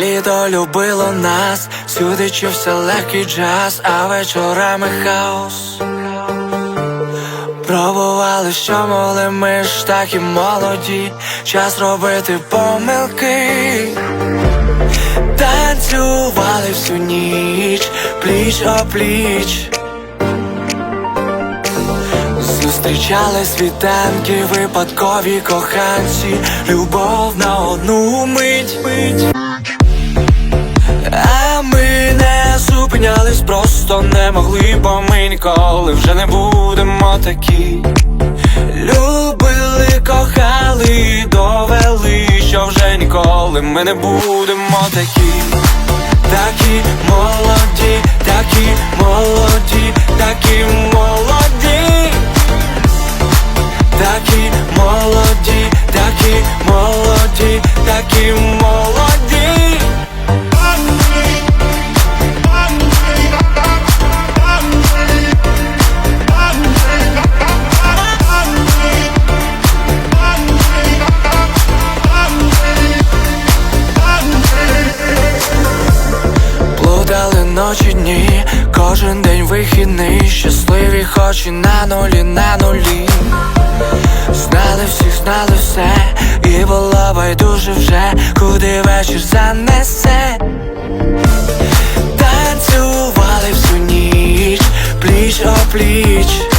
Літо любило нас, сюди чувся легкий джаз, а вечорами хаос. Пробували, що могли, ми ж так і молоді, час робити помилки. Танцювали всю ніч, пліч о пліч. Зустрічали світанки, випадкові коханці, любов на одну мить. мить. А ми не зупинялись, просто не могли, бо ми ніколи вже не будемо такі. Любили, кохали, довели, що вже ніколи ми не будемо. Такі ночі дні, кожен день вихідний, щасливі, хоч і на нулі, на нулі. Знали всіх, знали все, і було байдуже вже, куди вечір занесе. Танцювали всю ніч, пліч о пліч.